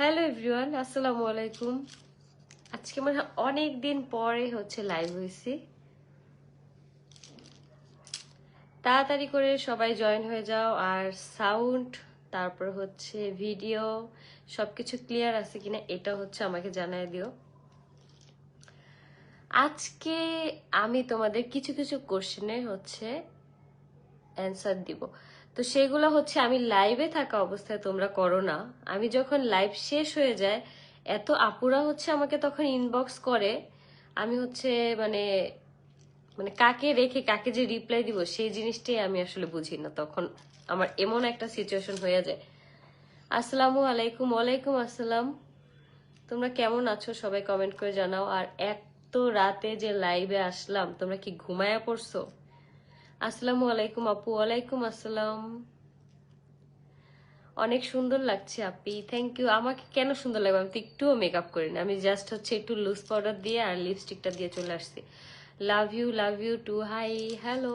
Hello everyone, আসসালামু আলাইকুম। আজকে মানে অনেক দিন পরে হচ্ছে লাইভ হয়েছি। তাড়াতাড়ি করে সবাই জয়েন হয়ে যাও, আর সাউন্ড তারপর হচ্ছে ভিডিও সবকিছু ক্লিয়ার আছে কিনা এটা হচ্ছে আমাকে জানাই দিও। আজকে আমি তোমাদের কিছু কিছু কোশ্চেনের হচ্ছে অ্যান্সার দিব। তো সেগুলো হচ্ছে আমি লাইভে থাকা অবস্থায় তোমরা করো না। আমি যখন লাইভ শেষ হয়ে যায়, এত আপুরা হচ্ছে আমাকে তখন ইনবক্স করে। আমি হচ্ছে মানে মানে কাকে রেখে কাকে যে রিপ্লাই দিব সেই জিনিসটাই আমি আসলে বুঝি না। তখন আমার এমন একটা সিচুয়েশন হয়ে যায়। আসসালামু আলাইকুম, ওয়ালাইকুম আসসালাম। তোমরা কেমন আছো? সবাই কমেন্ট করে জানাও। আর এত রাতে যে লাইভে আসলাম, তোমরা কি ঘুমায়া পড়ছো? আসসালামু আলাইকুম আপু, ওয়ালাইকুম আসসালাম। অনেক সুন্দর লাগছে আপি থ্যাংক ইউ আমাকে কেন সুন্দর লাগবে? আমি তো একটুও মেকআপ করি না, আমি জাস্ট হচ্ছে একটু লুজ পাউডার দিয়ে আর লিপস্টিকটা দিয়ে চলে আসছি। Love you love you too hi hello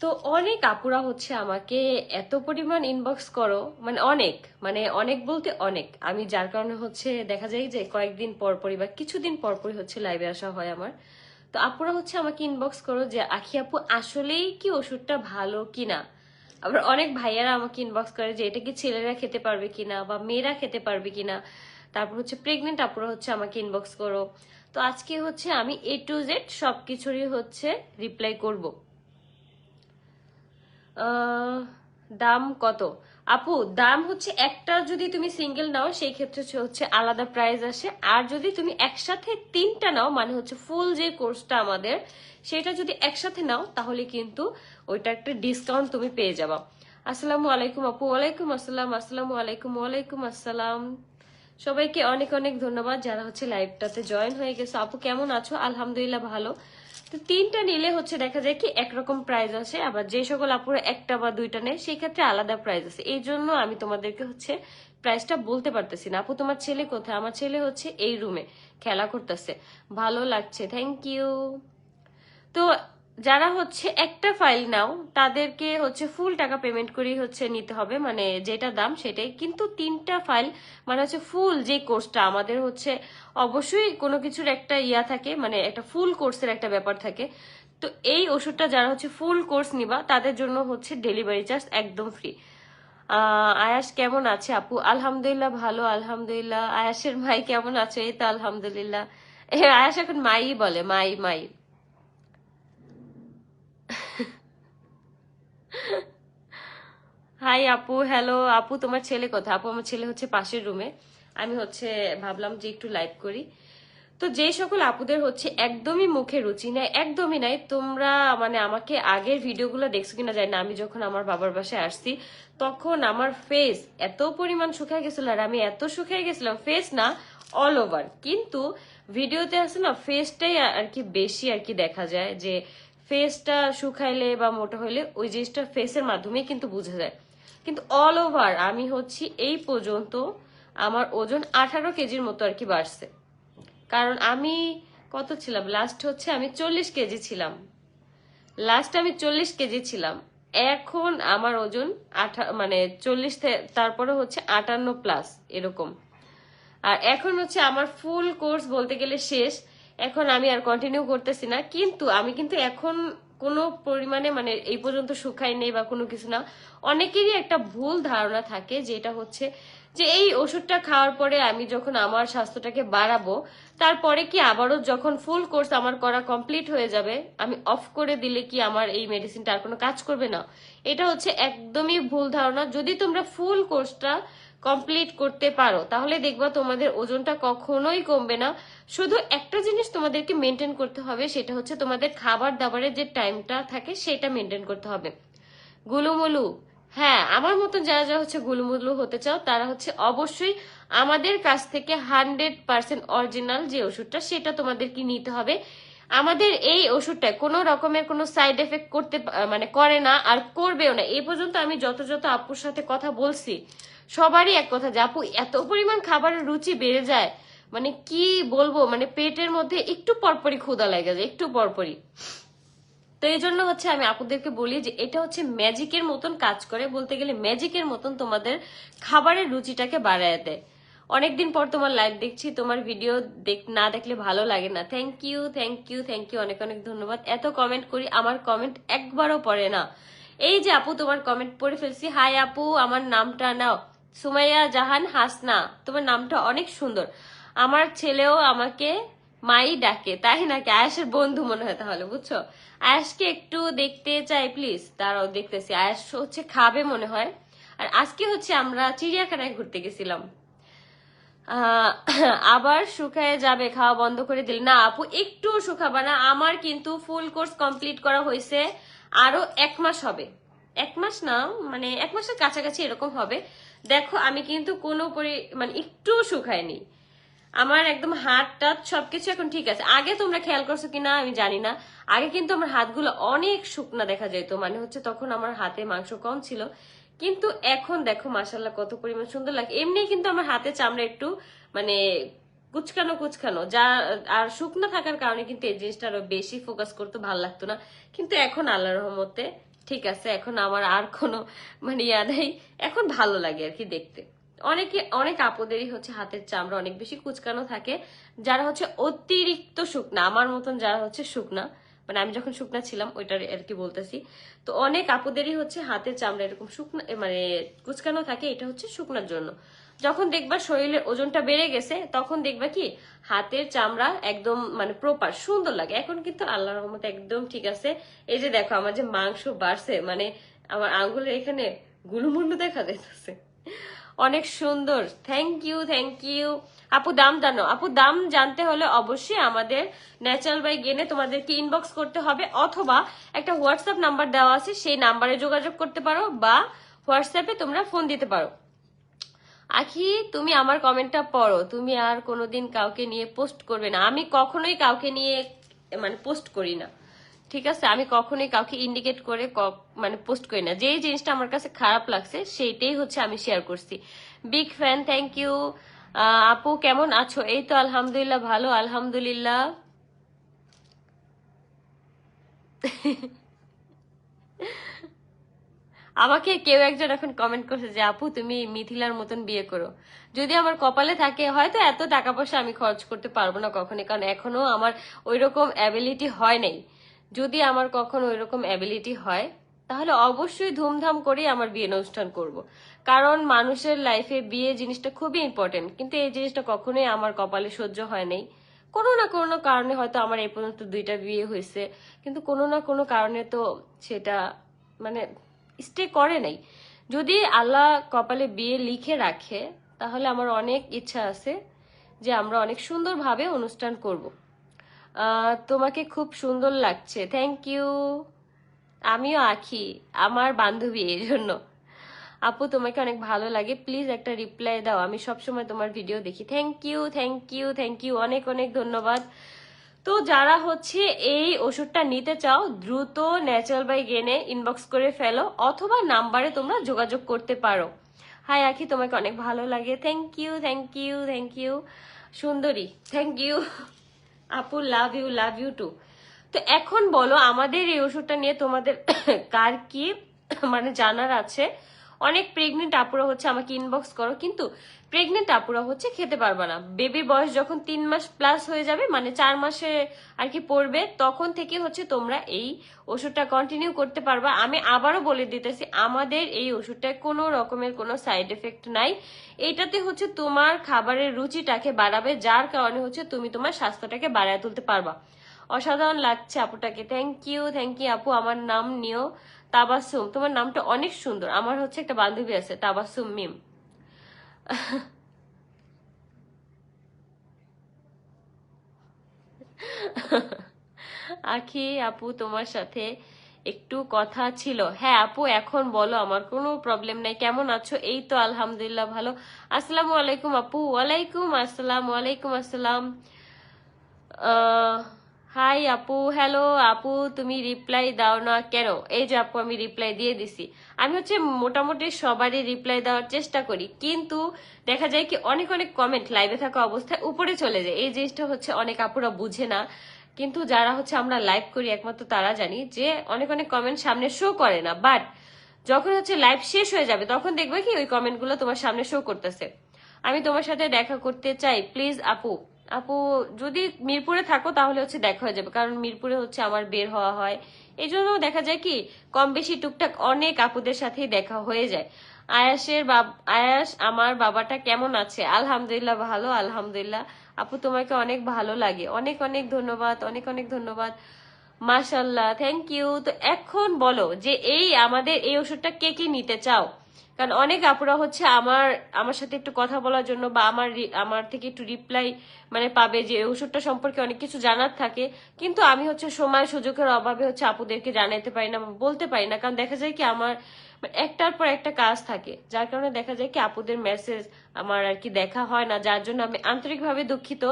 তো অনেক আপুরা হচ্ছে আমাকে এত পরিমাণ ইনবক্স করো মানে অনেক মানে অনেক বলতে অনেক। আমি যার কারণে হচ্ছে দেখা যায় যে কয়েকদিন পরপরই বা কিছুদিন পরপরই হচ্ছে লাইভে আসা হয় আমার। তো আপুরা হচ্ছে আমাকে ইনবক্স করো যে, আখি আপু, আসলেই কি ওষুধটা ভালো কিনা? আবার অনেক ভাইয়ারা আমাকে ইনবক্স করে যে, এটা কি ছেলেরা খেতে পারবে কিনা বা মেয়েরা খেতে পারবে কিনা? তারপর হচ্ছে প্রেগনেন্ট আপুরা হচ্ছে আমাকে ইনবক্স করো। তো আজকে হচ্ছে আমি এ টু জেড সব কিছুরই হচ্ছে রিপ্লাই করব। দাম কত? আপু, দাম হচ্ছে একটা যদি তুমি সিঙ্গেল নাও, সেই ক্ষেত্রে হচ্ছে আলাদা প্রাইস আসে। আর যদি তুমি একসাথে তিনটা নাও মানে হচ্ছে ফুল যে কোর্সটা আমাদের, সেটা যদি একসাথে নাও, তাহলে কিন্তু ওইটা একটা ডিসকাউন্ট তুমি পেয়ে যাবা। আসসালামু আলাইকুম আপু, ওয়ালাইকুম আসসালাম, আসসালামু আলাইকুম, ওয়ালাইকুম আসসালাম। সবাইকে অনেক অনেক ধন্যবাদ যারা হচ্ছে লাইভটাতে জয়েন হয়ে গেছে। আপু, কেমন আছো? আলহামদুলিল্লাহ ভালো। তো তিনটা নিলে হচ্ছে দেখা যায় কি একরকম প্রাইস আছে, আবার যে সকল আপুরা একটা বা দুইটা নেয়, সেই ক্ষেত্রে আলাদা প্রাইস আছে। এই জন্য আমি তোমাদেরকে হচ্ছে প্রাইসটা বলতে পারতেছি না। আপু, তোমার ছেলে কোথায়? আমার ছেলে হচ্ছে এই রুমে খেলা করতেছে। ভালো লাগছে। থ্যাংক ইউ তো যারা হচ্ছে একটা ফাইল নাও, তাদেরকে হচ্ছে ফুল টাকা পেমেন্ট করেই হচ্ছে নিতে হবে মানে যেটা দাম সেটাই। কিন্তু তিনটা ফাইল মানে হচ্ছে ফুল যে কোর্সটা আমাদের হচ্ছে অবশ্যই কোনো কিছুর একটা ইয়া থাকে মানে একটা ফুল কোর্সের একটা ব্যাপার থাকে। তো এই ওষুধটা যারা হচ্ছে ফুল কোর্স নিবা, তাদের জন্য হচ্ছে ডেলিভারি চার্জ একদম ফ্রি আয়াস কেমন আছে আপু? আলহামদুলিল্লাহ ভালো, আলহামদুলিল্লাহ। আয়াসের ভাই কেমন আছে? এই তো আলহামদুলিল্লাহ। আয়াস এখন মাই বলে মাই মাই হাই আপু। হ্যালো আপু, তোমার ছেলে কোথায়? আপু, আমার ছেলে হচ্ছে পাশের রুমে আমি হচ্ছে ভাবলাম যে একটু লাইভ করি। তো যে সকল আপুদের হচ্ছে একদমই মুখে রুচি নাই, একদমই নাই, তোমরা মানে আমাকে আগের ভিডিওগুলো দেখছ কিনা জানি না। আমি যখন আমার বাবার বাসায় আসছি, তখন আমার ফেস এত পরিমাণ শুকায় গেছিল আর আমি এত শুকিয়ে গেছিলাম ফেস না অল ওভার কিন্তু ভিডিওতে আছে না ফেসটাই আর কি বেশি আর কি দেখা যায় যে ফেসটা শুকাইলে বা মোটা হইলে ওই জিনিসটা ফেসের মাধ্যমে কিন্তু বোঝা যায়। কিন্তু অল ওভার আমি হচ্ছি এই পর্যন্ত আমার ওজন আঠারো কেজির মতো আর কি বাড়ছে। কারণ আমি কত ছিলাম? লাস্ট হচ্ছে আমি চল্লিশ কেজি ছিলাম। লাস্ট আমি চল্লিশ কেজি ছিলাম। এখন আমার ওজন আঠা মানে চল্লিশ তারপরে হচ্ছে আটান্ন প্লাস এরকম। আর এখন হচ্ছে আমার ফুল কোর্স বলতে গেলে শেষ। এখন আমি আর কন্টিনিউ করতেছি না। কিন্তু আমি কিন্তু এখন কোনো পরিমাণে মানে এই পর্যন্ত শুকাই নেই বা কোনো কিছু না, অনেকেরই একটা ভুল ধারণা থাকে যেটা হচ্ছে যে এই ওষুধটা খাওয়ার পরে আমি যখন আমার স্বাস্থ্যটাকে বাড়াবো, তারপরে কি আবারও যখন ফুল কোর্স আমার করা কমপ্লিট হয়ে যাবে, আমি অফ করে দিলে কি আমার এই মেডিসিনটা আর কোনো কাজ করবে না? এটা হচ্ছে একদমই ভুল ধারণা। যদি তোমরা ফুল কোর্সটা কমপ্লিট করতে পারো, তাহলে দেখবা তোমাদের ওজনটা কখনোই কমবে না। শুধু একটা জিনিস তোমাদেরকে মেনটেন করতে হবে, সেটা হচ্ছে তোমাদের খাবার দাবারের যে টাইমটা থাকে, সেটা মেনটেন করতে হবে। গুলুমুলু। হ্যাঁ আমার মতো যারা যারা হচ্ছে গুলুমুলু হতে চাও, তারা হচ্ছে অবশ্যই আমাদের কাছ থেকে হান্ড্রেড পার্সেন্ট অরিজিনাল যে ওষুধটা, সেটা তোমাদেরকে নিতে হবে। আমাদের এই ওষুধটা কোনো রকমের কোনো সাইড এফেক্ট করতে মানে করে না আর করবেও না। এই পর্যন্ত আমি যত যত আপুর সাথে কথা বলছি, সবারই এক কথা যে, আপু, এত পরিমাণ খাবারের রুচি বেড়ে যায়। মানে কি বলব? মানে পেটের মধ্যে একটু পরপরই ক্ষুদা লাগে যায়, একটু পরপরই। তো এই জন্য হচ্ছে আমি আপুদেরকে বলি যে এটা হচ্ছে ম্যাজিকের মতন কাজ করে, বলতে গেলে ম্যাজিকের মতন তোমাদের খাবারের রুচিটাকে বাড়ায় দেয়। অনেকদিন পর তোমার লাইভ দেখছি, তোমার ভিডিও না দেখলে ভালো লাগে না। Thank you thank you thank you অনেক অনেক ধন্যবাদ। এত কমেন্ট করি, আমার কমেন্ট একবারও পড়ে না। এই যে আপু, তোমার কমেন্ট পড়ে ফেলছি। হাই আপু, আমার নামটা নাও। সুমাইয়া জাহান হাসনা, তোমার নামটা অনেক সুন্দর। আমার ছেলেও আমাকে মাই ডাকে, তাই নাকি? আয়াসের বন্ধু মনে হয় তাহলে, বুঝছ? আয়াসকে একটু দেখতে চাই প্লিজ তারাও দেখতেছি। আয়াস হচ্ছে খাবে মনে হয়। আর আজকে হচ্ছে আমরা চিড়িয়াখানায় ঘুরতে গেছিলাম। আবার শুকায় যাবে, খাওয়া বন্ধ করে দিল। না, আপু, একটু শুকাবা না। আমার কিন্তু ফুল কোর্স কমপ্লিট করা হয়েছে, আরও এক মাস হবে। এক মাস না মানে এক মাসের কাছাকাছি এরকম হবে। দেখো, আমি কিন্তু কোনো পরি মানে একটু শুকায়নি আমার একদম হাত টাত সবকিছু এখন ঠিক আছে। আগে তোমরা খেয়াল করছ কিনা আমি জানি না। আগে কিন্তু আমার হাতগুলো অনেক শুকনা দেখা যেত মানে হচ্ছে তখন আমার হাতে মাংস কম ছিল। কিন্তু এখন দেখো মাসাল্লাহ কত পরিমাণ সুন্দর লাগে এমনি কিন্তু আমার হাতে চামড়া একটু মানে কুচকানো কুচকানো। যা, আর শুকনো থাকার কারণে কিন্তু এই জিনিসটা আরও বেশি ফোকাস করতে ভালো লাগতো না। কিন্তু এখন আল্লাহ রহমতে ঠিক আছে, এখন আমার আর কোনো মানে ইয়া নেই। এখন ভালো লাগে আর কি দেখতে। অনেকে, অনেক আপদেরই হচ্ছে হাতের চামড়া অনেক বেশি কুচকানো থাকে, যারা হচ্ছে অতিরিক্ত শুকনা, আমার মতন যারা হচ্ছে শুকনা মানে আমি যখন শুকনা ছিলাম ওইটার আর কি বলতেছি। তো অনেক আপুদেরই হচ্ছে হাতের চামড়া এরকম শুকনা মানে কুচকানো থাকে, এটা হচ্ছে শুকনার জন্য। যখন দেখবা শরীরের ওজনটা বেড়ে গেছে, তখন দেখবা কি, হাতের চামড়া একদম মানে প্রপার সুন্দর লাগে। এখন কিন্তু আল্লাহ রহমতে একদম ঠিক আছে। এই যে দেখো আমার যে মাংস বাড়ছে মানে আমার আঙ্গুলের এখানে গুলুমুলু দেখা যাইতেছে। অনেক সুন্দর। থ্যাংক ইউ থ্যাংক ইউ আপু, দাম জানো। আপু, দাম জানতে হলে অবশ্যই আমাদের ন্যাচারাল বাই গেনে তোমাদেরকে ইনবক্স করতে হবে, অথবা একটা হোয়াটসঅ্যাপ নাম্বার দেওয়া আছে, সেই নাম্বারে যোগাযোগ করতে পারো, বা হোয়াটসঅ্যাপে তোমরা ফোন দিতে পারো। আখি, তুমি আমার কমেন্টটা পড়ো। তুমি আর কোনোদিন কাউকে নিয়ে পোস্ট করবে না। আমি কখনোই কাউকে নিয়ে মানে পোস্ট করি না। ঠিক আছে, আমি কখনোই কাউকে ইন্ডিকেট করে মানে পোস্ট করি না। যেই জিনিসটা আমার কাছে খারাপ লাগছে, সেইটাই হচ্ছে আমি শেয়ার করছি। বিগ ফ্যান থ্যাংক ইউ আপু কেমন আছো? এই তো আলহামদুলিল্লাহ, ভালো, আলহামদুলিল্লাহ। আমাকে কেউ একজন এখন কমেন্ট করছে যে, আপু তুমি মিথিলার মতন বিয়ে করো। যদি আমার কপালে থাকে, হয়তো এত টাকা পয়সা আমি খরচ করতে পারব না কখনই, কারণ এখনও আমার ওইরকম অ্যাবিলিটি হয় নাই। যদি আমার কখনো ওইরকম অ্যাবিলিটি হয়, তাহলে অবশ্যই ধুমধাম করে আমার বিয়ে অনুষ্ঠান করব। কারণ মানুষের লাইফে বিয়ে জিনিসটা খুবই ইম্পর্টেন্ট কিন্তু এই জিনিসটা কখনোই আমার কপালে সহ্য হয় নাই। কোনো না কোনো কারণে হয়তো আমার এই পর্যন্ত দুইটা বিয়ে হয়েছে, কিন্তু কোনো না কোনো কারণে তো সেটা মানে স্টে করে নাই। যদি আল্লাহ কপালে বিয়ে লিখে রাখে, তাহলে আমার অনেক ইচ্ছা আছে যে আমরা অনেক সুন্দরভাবে অনুষ্ঠান করব। তোমাকে খুব সুন্দর লাগছে। থ্যাংক ইউ আমিও আঁকি, আমার বান্ধবী এই জন্য। আপু, তোমাকে অনেক ভালো লাগে। প্লিজ একটা রিপ্লাই দাও। আমি সবসময় তোমার ভিডিও দেখি। Thank you thank you thank you অনেক অনেক ধন্যবাদ। তো যারা হচ্ছে এই ওষুধটা নিতে চাও, দ্রুত ন্যাচারাল বাই গেনে ইনবক্স করে ফেলো, অথবা নাম্বারে তোমরা যোগাযোগ করতে পারো। হাই আখি তোমাকে অনেক ভালো লাগে। Thank you thank you thank you সুন্দরী থ্যাংক ইউ আপু love you love you too তো এখন বলো, আমাদের এই ওষুধটা নিয়ে তোমাদের কার কি মানে জানার আছে? অনেক প্রেগনেন্ট আপুরা হচ্ছে আমাকে ইনবক্স করো, কিন্তু প্রেগনেন্ট আপুরা হচ্ছে খেতে পারবে না। বেবির বয়স যখন তিন মাস প্লাস হয়ে যাবে মানে চার মাসে আর কি পড়বে, তখন থেকে হচ্ছে তোমরা এই ওষুধটা কন্টিনিউ করতে পারবা। আমি আবারও বলে দিতেছি, আমাদের এই ওষুধটায় কোনো রকমের কোনো সাইড এফেক্ট নাই। এটাতে হচ্ছে তোমার খাবারের রুচিটাকে বাড়াবে, যার কারণে হচ্ছে তুমি তোমার স্বাস্থ্যটাকে বাড়ায় তুলতে পারবা। অসাধারণ লাগছে আপুটাকে। থ্যাংক ইউ থ্যাংক ইউ আপু, আমার নাম নিও। তাবাসুম তোমার নামটা অনেক সুন্দর। আমার হচ্ছে একটা বান্ধবী আছে তাবাসুম মিম। আখি, আপু, তোমার সাথে একটু কথা ছিল। হ্যাঁ আপু, এখন বলো, আমার কোনো প্রবলেম নাই। কেমন আছো? এই তো আলহামদুলিল্লাহ ভালো। আসসালামু আলাইকুম, আপু। ওয়ালাইকুম আসসালাম ওয়ালাইকুম আসসালাম। হাই আপু, হ্যালো আপু, তুমি রিপ্লাই দাও না কেন? এই যে আপু, আমি রিপ্লাই দিয়ে দিছি। আমি হচ্ছে মোটামুটি সবারই রিপ্লাই দেওয়ার চেষ্টা করি, কিন্তু দেখা যায় কি অনেক অনেক কমেন্ট লাইভে থাকা অবস্থায় উপরে চলে যায়। এই জিনিসটা হচ্ছে অনেক আপুরা বুঝে না, কিন্তু যারা হচ্ছে আমরা লাইভ করি, একমাত্র তারা জানি যে অনেক অনেক কমেন্ট সামনে শো করে না। বাট যখন হচ্ছে লাইভ শেষ হয়ে যাবে, তখন দেখবে কি ওই কমেন্টগুলো তোমার সামনে শো করতেছে। আমি তোমার সাথে দেখা করতে চাই প্লিজ আপু। আপু, যদি মিরপুরে থাকো তাহলে হচ্ছে দেখা হয়ে যাবে। কারণ মিরপুরে হচ্ছে আমার বের হওয়া হয়। এই জন্য দেখা যায় কি কম বেশি টুকটাক অনেক আপুদের সাথেই দেখা হয়ে যায়। আয়াসের আয়াস, আমার বাবাটা কেমন আছে? আলহামদুলিল্লাহ ভালো, আলহামদুলিল্লাহ। আপু, তোমাকে অনেক ভালো লাগে। অনেক অনেক ধন্যবাদ, অনেক অনেক ধন্যবাদ। মাশাল্লাহ থ্যাংক ইউ তো এখন বলো যে এই আমাদের এই ওষুধটা কে কে নিতে চাও? কারণ অনেক আপুরা হচ্ছে আমার আমার সাথে একটু কথা বলার জন্য বা আমার আমার থেকে একটু রিপ্লাই মানে পাবে যে ওষুধটা সম্পর্কে অনেক কিছু জানার থাকে। কিন্তু আমি হচ্ছে সময় সুযোগের অভাবে হচ্ছে আপুদেরকে জানাতে পারি না বলতে পারি না। কারণ দেখা যায় কি আমার একটার পর একটা কাজ থাকে। যার কারণে দেখা যায় কি আপুদের মেসেজ আমার আর কি দেখা হয় না। যার জন্য আমি আন্তরিকভাবে দুঃখিত।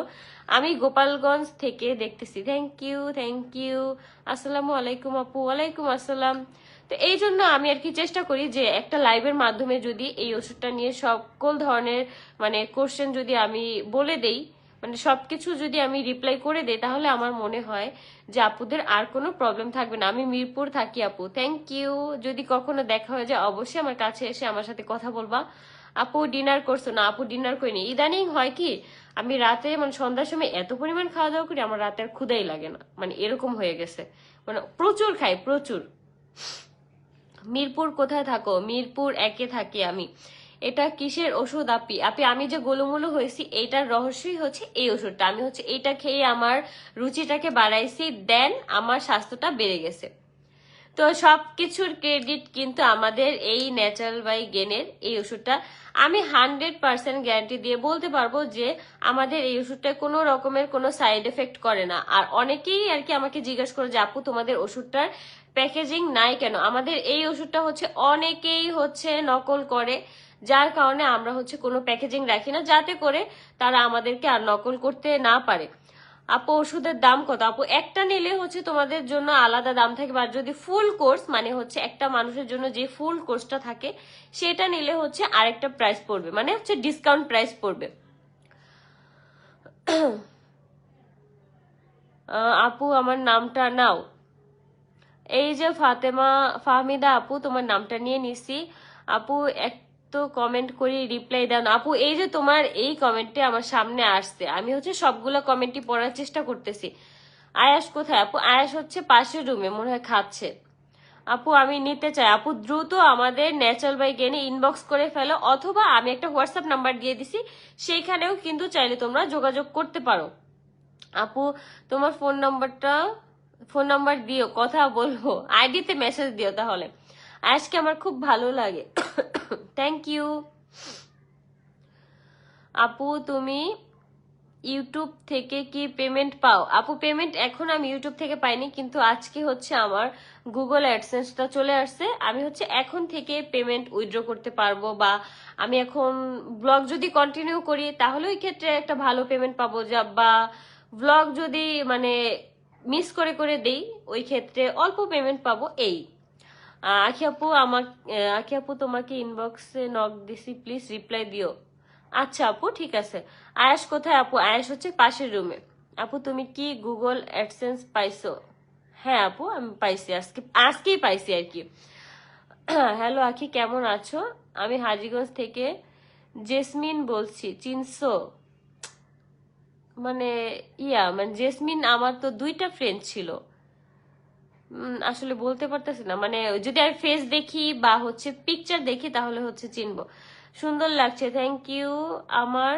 আমি গোপালগঞ্জ থেকে দেখতেছি। থ্যাংক ইউ থ্যাংক ইউ আসসালামু আলাইকুম আপু। ওয়ালাইকুম আসসালাম। তো এই জন্য আমি আর কি চেষ্টা করি যে একটা লাইভের মাধ্যমে যদি এই ওষুধটা নিয়ে সকল ধরনের মানে কোশ্চেন যদি আমি বলে দেই মানে সবকিছু যদি আমি রিপ্লাই করে দেই, তাহলে আমার মনে হয় যে আপুদের আর কোনো প্রবলেম থাকবে না। আমি মিরপুর থাকি আপু। থ্যাংক ইউ যদি কখনো দেখা হয়ে যায়, অবশ্যই আমার কাছে এসে আমার সাথে কথা বলবা। আপু ডিনার করছ না? আপু ডিনার করিনি ইদানিং হয় কি, আমি রাতে মানে সন্ধ্যার সময় এত পরিমাণ খাওয়া দাওয়া করি, আমার রাতে আর ক্ষুদাই লাগে না। মানে এরকম হয়ে গেছে। মানে প্রচুর খাই, প্রচুর। মিরপুর কোথায় থাকো? মিরপুর একে থাকি আমি। এটা কিসের ওষুধ আপি? আপি, আমি যে গোলমুলো হয়েছি, এইটার রহস্যই হচ্ছে এই ওষুধটা। আমি হচ্ছে এইটা খেয়ে আমার রুচিটাকে বাড়াইছি, দেন আমার স্বাস্থ্যটা বেড়ে গেছে। তো সব কিছুর ক্রেডিট কিন্তু আমাদের এই ন্যাচারাল বাই গেনের এই ওষুধটা। আমি হান্ড্রেড পার্সেন্ট গ্যারান্টি দিয়ে বলতে পারব যে আমাদের এই ওষুধটা কোনো রকমের কোনো সাইড এফেক্ট করে না। আর অনেকেই আর কি আমাকে জিজ্ঞাসা করে যে, আপু, তোমাদের ওষুধটার প্যাকেজিং নাই কেন? আমাদের এই ওষুধটা হচ্ছে অনেকেই হচ্ছে নকল করে, যার কারণে আমরা হচ্ছে কোনো প্যাকেজিং রাখি না, যাতে করে তারা আমাদেরকে আর নকল করতে না পারে। আপু, ওষুধের দাম কত? আপু, একটা নিলে হচ্ছে তোমাদের জন্য আলাদা দাম থাকে বা যদি ফুল কোর্স মানে হচ্ছে একটা মানুষের জন্য যে ফুল কোর্সটা থাকে, সেটা নিলে হচ্ছে আরেকটা প্রাইস পড়বে। মানে হচ্ছে ডিসকাউন্ট প্রাইস পড়বে। আপু, আমার নামটা নাও। এই যে ফাতেমা, ফাহমিদা আপু, তোমার নামটা নিয়ে নিছি। আপু, এক তো কমেন্ট করি রিপ্লাই দেন। আপু, এই যে তোমার এই কমেন্টটি আমার সামনে আসছে। আমি হচ্ছে সবগুলো কমেন্টই পড়ার চেষ্টা করতেছি। আয়াস কোথায়? আপু, আয়াস হচ্ছে পাশের রুমে মনে হয় খাচ্ছে। আপু, আমি নিতে চাই। আপু, দ্রুত আমাদের ন্যাচারাল বাই গেনে ইনবক্স করে ফেলো, অথবা আমি একটা হোয়াটসঅ্যাপ নাম্বার দিয়ে দিছি, সেইখানেও কিন্তু চাইলে তোমরা যোগাযোগ করতে পারো। আপু, তোমার ফোন নাম্বারটা ফোন নাম্বার দিও, কথা বলব। আইডিতে মেসেজ দিও তাহলে। আজকে আমার খুব ভালো লাগে। থ্যাংক ইউ আপু, তুমি ইউটিউব থেকে কি পেমেন্ট পাও? আপু পেমেন্ট এখন আমি ইউটিউব থেকে পাইনি, কিন্তু আজকে হচ্ছে আমার গুগল অ্যাডসেন্সটা চলে আসছে। আমি হচ্ছে এখন থেকে পেমেন্ট উইথড্র করতে পারব বা আমি এখন ব্লগ যদি কন্টিনিউ করি, তাহলে ওই ক্ষেত্রে একটা ভালো পেমেন্ট পাবো যা বা ব্লগ যদি মানে মিস করে করে দেই, ওই ক্ষেত্রে অল্প পেমেন্ট পাবো এই। আখি আপু আমার আখি আপু, তোমাকে ইনবক্সে নক দিছি প্লিজ রিপ্লাই দিও। আচ্ছা আপু, ঠিক আছে। আয়াস কোথায় আপু? আয়াস হচ্ছে পাশের রুমে আপু, তুমি কি গুগল অ্যাডসেন্স পাইছো? হ্যাঁ আপু, আমি পাইছি, আজকে আজকেই পাইছি আর কি। হ্যালো আখি, কেমন আছো? আমি হাজিগঞ্জ থেকে জেসমিন বলছি, চিনছো? মানে ইয়া মানে জেসমিন আমার তো দুইটা ফ্রেন্ড ছিল। আসলে বলতে পারতেছি না। মানে যদি আমি ফেস দেখি বা হচ্ছে পিকচার দেখি, তাহলে হচ্ছে চিনব। সুন্দর লাগছে। থ্যাংক ইউ আমার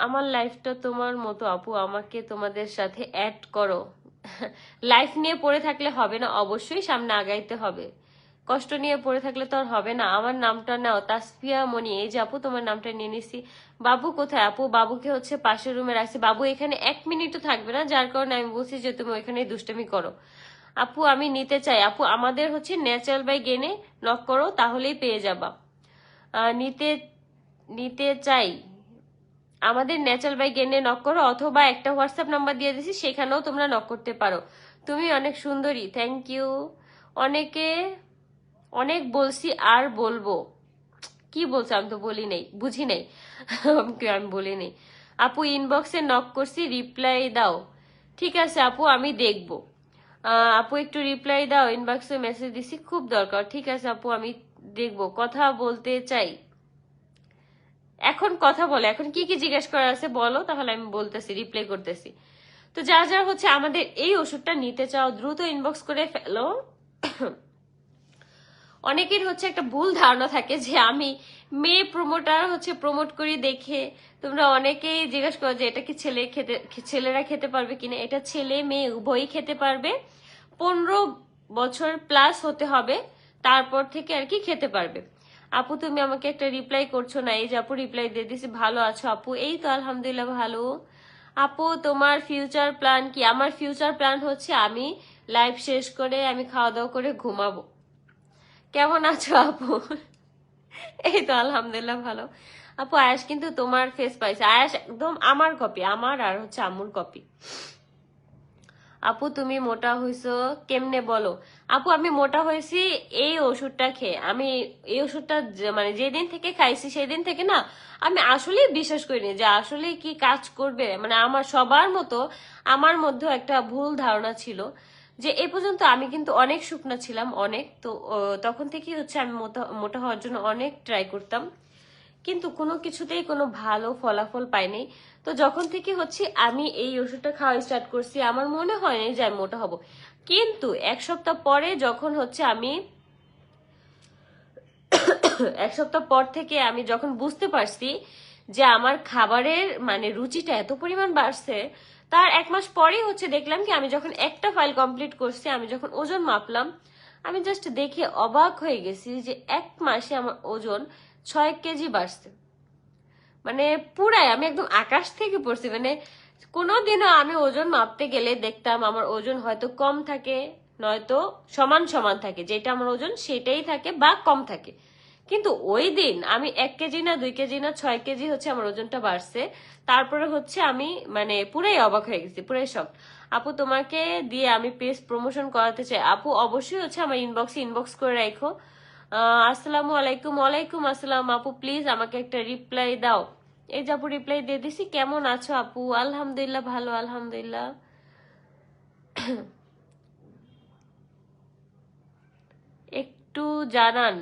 আমার লাইফটা তোমার মতো, আপু। আমাকে তোমাদের সাথে অ্যাড করো। লাইফ নিয়ে পড়ে থাকলে হবে না, অবশ্যই সামনে আগাইতে হবে। কষ্ট নিয়ে পড়ে থাকলে তো আর হবে না। আমার নামটা নাও, তাসফিয়া মনি। এই যে আপু, তোমার নামটা নিয়ে নিছি। বাবু কোথায় আপু? বাবুকে হচ্ছে পাশের রুমে রাখছি। বাবু এখানে এক মিনিটও থাকবে না, যার কারণে আমি বলছি যে তুমি ওইখানে দুষ্টামি করো। আপু, আমি নিতে চাই। আপু, আমাদের হচ্ছে ন্যাচারাল বাই গেনে নক করো, তাহলেই পেয়ে যাবা। নিতে নিতে চাই। আমাদের ন্যাচারাল বাই গেনে নক করো, অথবা একটা হোয়াটসঅ্যাপ নাম্বার দিয়ে দিছি, সেখানেও তোমরা নক করতে পারো। তুমি অনেক সুন্দরী থ্যাংক ইউ অনেকে অনেক বলছি আর বলব। কি বলছো? আমি তো বলি নাই, বুঝি নাই। আমি বলি নাই। আপু ইনবক্সে নক করছি রিপ্লাই দাও। ঠিক আছে আপু, আমি দেখব। আপু, একটু রিপ্লাই দাও ইনবক্সে মেসেজ দিছি, খুব দরকার। ঠিক আছে আপু, আমি দেখব। কথা বলতে চাই। এখন কথা বলো, এখন কি কি জিজ্ঞেস করা আছে বলো, তাহলে আমি বলতেছি রিপ্লাই করতেছি। তো যা যা হচ্ছে, আমাদের এই ওষুধটা নিতে চাও, দ্রুত ইনবক্স করে ফেলো। অনেকের হচ্ছে একটা ভুল ধারণা থাকে যে আমি মেয়ে প্রমোটার হচ্ছে প্রমোট করি দেখে। তোমরা অনেকেই জিজ্ঞাসা করো যে এটা কি ছেলে খেতে, ছেলেরা খেতে পারবে কিনা? এটা ছেলে মেয়ে উভয়ই খেতে পারবে। পনেরো বছর প্লাস হতে হবে, তারপর থেকে আর কি খেতে পারবে। আপু, তুমি আমাকে একটা রিপ্লাই করছ না, এই যে আপু রিপ্লাই দিয়ে দিছি ভালো আছো আপু? এই তো আলহামদুলিল্লাহ ভালো। আপু, তোমার ফিউচার প্ল্যান কি? আমার ফিউচার প্ল্যান হচ্ছে আমি লাইফ শেষ করে, আমি খাওয়া দাওয়া করে ঘুমাবো। কেমন আছো আপু? এই তো আলহামদুলিল্লাহ ভালো। আপু, আয়াস কিন্তু তোমার ফেস পাইছে। আয়াস একদম আমার কপি আমার আর হচ্ছে আম্মুর কপি আপু, তুমি মোটা হইছো কেমনে বলো? আপু, আমি মোটা হয়েছি এই ওষুধটা খেয়ে। আমি এই ওষুধটা মানে যেদিন থেকে খাইছি সেদিন থেকে না, আমি আসলেই বিশ্বাস করিনি যে আসলে কি কাজ করবে। মানে আমার সবার মতো, আমার মধ্যেও একটা ভুল ধারণা ছিল। যে এ পর্যন্ত আমি কিন্তু অনেক শুকনা ছিলাম, অনেক। তো তখন থেকেই হচ্ছে আমি মোটা হওয়ার জন্য অনেক ট্রাই করতাম। কিন্তু কোনো কিছুতেই কোনো ভালো ফলাফল পাইনি। তো যখন থেকে হচ্ছে আমি এই ওষুধটা খাওয়া স্টার্ট করছি, আমার মনে হয়নি যে আমি মোটা হব। কিন্তু এক সপ্তাহ পরে যখন হচ্ছে আমি এক সপ্তাহ পর থেকে আমি যখন বুঝতে পারছি যে আমার খাবারের মানে রুচিটা এত পরিমাণ বাড়ছে তার এক মাস পরেই হচ্ছে দেখলাম কি, আমি যখন একটা ফাইল কমপ্লিট করছি, আমি যখন ওজন মাপলাম, আমি জাস্ট দেখে অবাক হয়ে গেছি যে এক মাসে আমার ওজন ছয় কেজি বাড়ছে। মানে পুরাই আমি একদম আকাশ থেকে পড়ছি মানে কোনোদিনও আমি ওজন মাপতে গেলে দেখতাম আমার ওজন হয়তো কম থাকে, নয়তো সমান সমান থাকে, যেটা আমার ওজন সেটাই থাকে বা কম থাকে। কিন্তু ওই দিন আমি এক কেজি না, দুই কেজি না, ছয় কেজি হচ্ছে আমার ওজনটা বাড়ছে। তারপরে হচ্ছে আমি মানে পুরাই অবাক হয়ে গেছি, পুরাই শখ আপু, তোমাকে দিয়ে আমি পেজ প্রমোশন করাতে চাই। আপু, অবশ্যই হচ্ছে আমার ইনবক্সে ইনবক্স করে রাখো। আসসালামু আলাইকুম, ওয়ালাইকুম আসসালাম। আপু প্লিজ আমাকে একটা রিপ্লাই দাও। এই যে আপু রিপ্লাই দিয়ে দিছি। কেমন আছো আপু? আলহামদুলিল্লাহ, ভালো, আলহামদুলিল্লাহ। একটু জানান।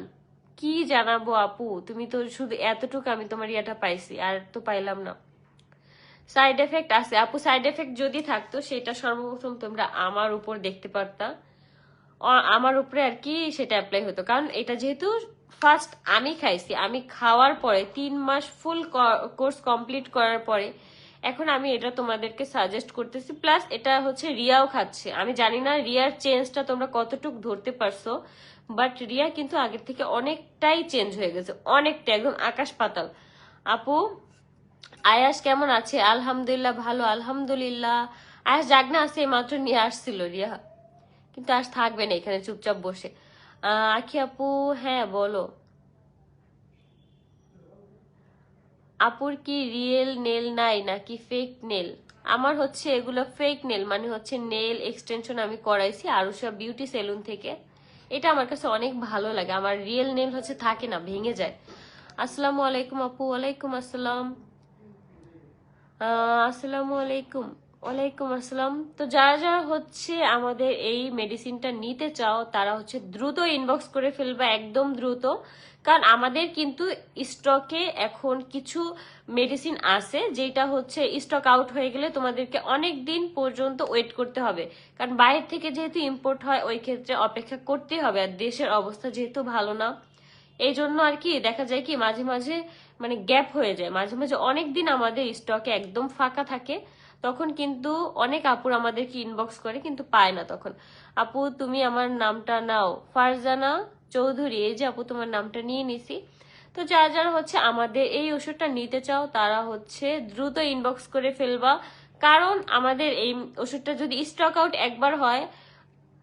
কি জানাব আপু? তুমি তো শুধু এতটুকু আমি তোমার ইয়াটা পাইছি, আর তো পাইলাম না। সাইড এফেক্ট আছে। আপু সাইড এফেক্ট যদি থাকতো, সেটা সর্বপ্রথম তোমরা আমার উপর দেখতে পারতা। আমার উপরে আর কি সেটা অ্যাপ্লাই হতো। কারণ এটা যেহেতু ফার্স্ট আমি খাইছি, আমি খাওয়ার পরে, তিন মাস ফুল কোর্স কমপ্লিট করার পরে, এখন আমি এটা তোমাদেরকে সাজেস্ট করতেছি। প্লাস এটা হচ্ছে রিয়াও খাচ্ছে। আমি জানি না রিয়ার চেঞ্জটা তোমরা কতটুকু ধরতে পারছ। বাট রিয়া কিন্তু আগের থেকে অনেকটাই চেঞ্জ হয়ে গেছে অনেকটা একদম আকাশ পাতাল। আপু, আয়াস কেমন আছে? আলহামদুলিল্লাহ, ভালো, আলহামদুলিল্লাহ। আয়াস জাগনা আছে মাত্র নিয়ে আসছিল রিয়া। কিন্তু আজ থাকবে না এখানে, চুপচাপ বসে। আখি আপু হ্যাঁ বলো। আপুর কি রিয়েল নেল নাই নাকি ফেক নেল আমার হচ্ছে এগুলো ফেক নেল মানে হচ্ছে নেল এক্সটেনশন আমি করাইছি, আরুষা বিউটি সেলুন থেকে। এটা আমার কাছে অনেক ভালো লাগে। আমার রিয়েল নেম হচ্ছে থাকে না, ভেঙে যায়। আসসালামু আলাইকুম আপু, ওয়ালাইকুম আসসালাম। আসসালামু আলাইকুম, ওয়ালাইকুম আসসালাম। তো যারা যারা হচ্ছে আমাদের এই মেডিসিনটা নিতে চাও, তারা হচ্ছে দ্রুত ইনবক্স করে ফেলবা, একদম দ্রুত। কারণ আমাদের কিন্তু স্টকে এখন কিছু মেডিসিন আছে, যেটা হচ্ছে স্টক আউট হয়ে গেলে তোমাদেরকে অনেক দিন পর্যন্ত ওয়েট করতে হবে। কারণ বাইরে থেকে যেহেতু ইম্পোর্ট হয়, ওই ক্ষেত্রে অপেক্ষা করতেই হবে। আর দেশের অবস্থা যেহেতু ভালো না এই জন্য আর কি দেখা যায় কি মাঝে মাঝে মানে গ্যাপ হয়ে যায়। মাঝে মাঝে অনেক দিন আমাদের স্টকে একদম ফাঁকা থাকে, তখন কিন্তু অনেক আপুর আমাদেরকে ইনবক্স করে, কিন্তু পায় না তখন। আপু, তুমি আমার নামটা নাও। ফারজানা চৌধুরী, এই যে আপু তোমার নামটা নিয়ে নিছি। তো যারা যারা হচ্ছে আমাদের এই ওষুধটা নিতে চাও, তারা হচ্ছে দ্রুত ইনবক্স করে ফেলবা। কারণ আমাদের এই ওষুধটা যদি স্টক আউট একবার হয়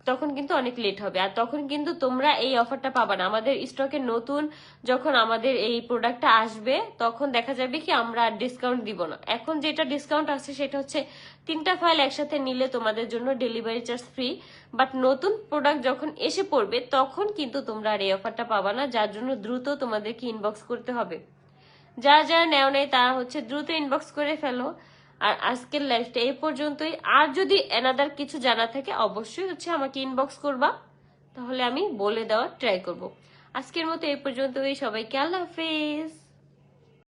তখন কিন্তু অনেক লেট হবে। আর তখন কিন্তু তোমরা এই অফারটা পাবা না। আমাদের স্টকে নতুন যখন আমাদের এই প্রোডাক্টটা আসবে, তখন দেখা যাবে কি আমরা ডিসকাউন্ট দিব না। এখন যেটা ডিসকাউন্ট আছে সেটা হচ্ছে তিনটা ফাইল একসাথে নিলে তোমাদের জন্য ডেলিভারি চার্জ ফ্রি বাট নতুন প্রোডাক্ট যখন এসে পড়বে, তখন কিন্তু তোমরা আর এই অফারটা পাবা না, যার জন্য দ্রুত তোমাদেরকে ইনবক্স করতে হবে। যারা যারা নেও নেই তারা হচ্ছে দ্রুত ইনবক্স করে ফেলো। আর আজকের লাইফটা এই পর্যন্তই। আর যদি এনাদার কিছু জানা থাকে, অবশ্যই হচ্ছে আমাকে ইনবক্স করবা। তাহলে আমি বলে দেওয়ার ট্রাই করব। আজকের মতো এই পর্যন্তই। সবাইকে আল্লাহ হাফেজ।